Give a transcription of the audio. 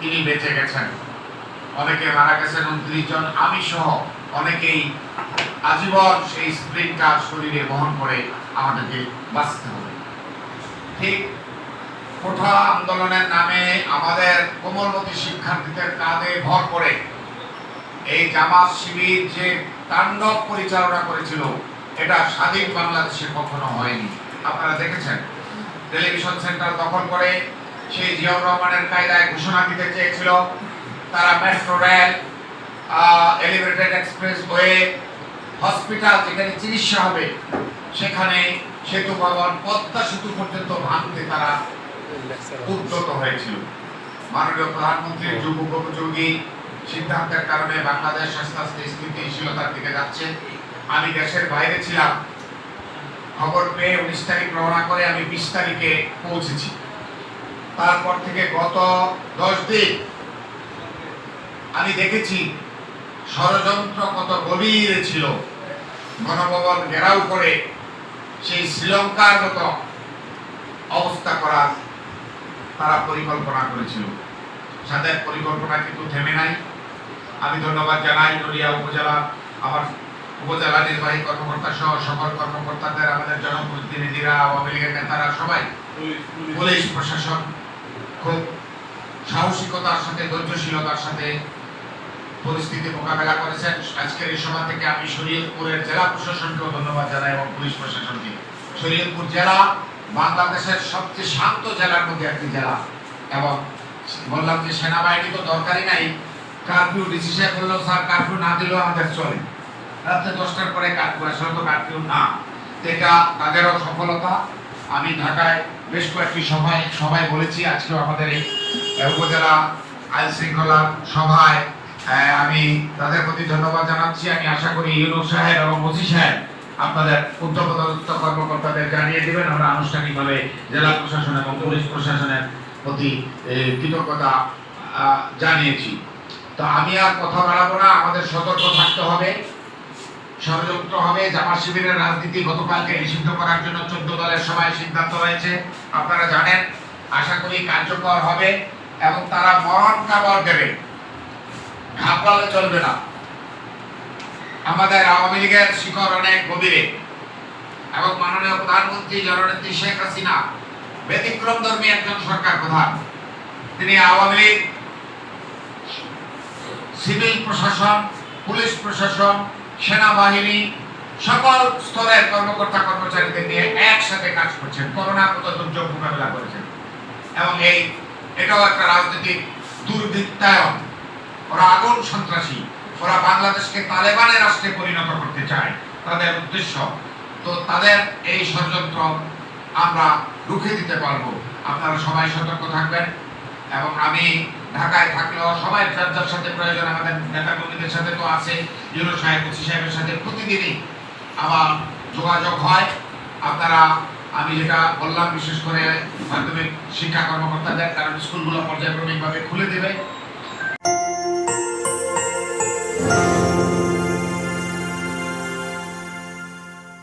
তিনি বেঁচে গেছেন। অনেকে মারা গেছেন উনত্রিশ জন আমি সহ অনেকেই আজীবন সেই শরীরে বহন করে আমাদেরকে বাঁচতে হবে। ঠিক কোঠা আন্দোলনের নামে আমাদের কোমলমতি শিক্ষার্থীদের কাঁধে ভর করে এই জামাত শিবির যে তাণ্ডব পরিচালনা করেছিল, এটা স্বাধীন বাংলাদেশে কখনো হয়নি। আপনারা দেখেছেন। টেলিভিশন সেন্টার দখল করে সেই জিয়াউর রহমানের কায়দায় ঘোষণা দিতে চেয়েছিল। তারা metro rail elevated expressway hospital যেখানে চিকিৎসা হবে সেখানে সেতু ভবন পদ্মা সেতু পর্যন্ত ভাঙতে তারা উদ্যত হয়েছিল। মাননীয় প্রধানমন্ত্রীর যুব উপযোগী সিদ্ধান্তের কারণে বাংলাদেশ আস্তে আস্তে স্থিতিশীলতার দিকে যাচ্ছে। আমি দেশের বাইরে ছিলাম। খবর পেয়ে উনিশ তারিখ রওনা করে আমি বিশ তারিখে পৌঁছেছি। তারপর থেকে গত দশ দিন আমি দেখেছি ষড়যন্ত্র কত গভীর ছিল। গণভবন ঘেরাও করে সেই শ্রীলঙ্কার মতো অবস্থা করার তারা পরিকল্পনা করেছিল। তাদের পরিকল্পনা কিন্তু থেমে নাই। আমি ধন্যবাদ জানাই নড়িয়া উপজেলা আমার উপজেলা নির্বাহী কর্মকর্তা সহ সকল কর্মকর্তাদের, আমাদের জনপ্রতিনিধিরা, আওয়ামী লীগের নেতারা সবাই, পুলিশ, প্রশাসন খুব সাহসিকতার সাথে, ধৈর্যশীলতার সাথে পরিস্থিতি মোকাবেলা করেছেন। আজকের এই সভা থেকে আমি শরীয়তপুরের জেলা প্রশাসনকেও ধন্যবাদ জানাই এবং পুলিশ প্রশাসনকে। শরীয়তপুর জেলা বাংলাদেশের সবচেয়ে শান্ত জেলার মধ্যে একটি জেলা এবং বললাম যে সেনাবাহিনী তো দরকারই নাই। কারফিউ ডিসি সাহেব বলল স্যার, কারফিউ না দিলেও আমাদের চলে। রাত্রে দশটার পরে কারফিউ আসলে তো কারফিউ না। এটা তাদেরও সফলতা। আমি ঢাকায় বেশ কয়েকটি সভায় সভায় বলেছি, আজকেও আমাদের এই উপজেলা আইন শৃঙ্খলা সভায় আমি তাদের প্রতি ধন্যবাদ জানাচ্ছি। আমি আশা করি ইউনুস সাহেব এবং ওসি সাহেব আপনাদের উদ্যোগপদস্থ কর্মকর্তাদের জানিয়ে দেবেন। আমরা আনুষ্ঠানিকভাবে জেলা প্রশাসন এবং পুলিশ প্রশাসনের প্রতি কৃতজ্ঞতা জানিয়েছি। তো আমি আর কথা বাড়াবো না। আমাদের সতর্ক থাকতে হবে। ষড়যন্ত্র হবে জামা শিবিরের রাজনীতি গতকালকে নিষিদ্ধ করার জন্য চোদ্দ দলের সভায় সিদ্ধান্ত হয়েছে আপনারা জানেন, আশা করি কার্যকর হবে এবং তারা মরণ কাবর দেবে। ঘাবড়ালে চলবে না। আমাদের আওয়ামী লীগের শিকড় অনেক গভীরে। এবং মাননীয় প্রধানমন্ত্রী জননেত্রী শেখ হাসিনা ব্যতিক্রম ধর্মী একজন সরকার প্রধান। তিনি আওয়ামী লীগ, সিভিল প্রশাসন, পুলিশ প্রশাসন সেনাবাহিনী সকল স্তরের কর্মকর্তা কর্মচারীদের নিয়ে একসাথে কাজ করছেন করোনার মতো দুর্যোগ মোকাবেলা করেছেন। এবং এই, এটাও একটা রাজনৈতিক দুর্বৃত্তায়ন। ওরা আগুন সন্ত্রাসী, ওরা বাংলাদেশকে তালেবানের রাষ্ট্রে পরিণত করতে চায়, তাদের উদ্দেশ্য। তো তাদের এই ষড়যন্ত্র আমরা রুখে দিতে পারব। আপনারা সবাই সতর্ক থাকবেন। এবং আমি ঢাকায় থাকলেও সবাই যার যার সাথে প্রয়োজন, আমাদের নেতা কর্মীদের সাথে তো আছে ইউরো সাহেব, ওসি সাহেবের সাথে প্রতিদিনই আমার যোগাযোগ হয়। আপনারা, আমি যেটা বললাম, বিশেষ করে মাধ্যমিক শিক্ষা কর্মকর্তাদের, কারণ স্কুলগুলো পর্যায়ক্রমিকভাবে খুলে দেবে।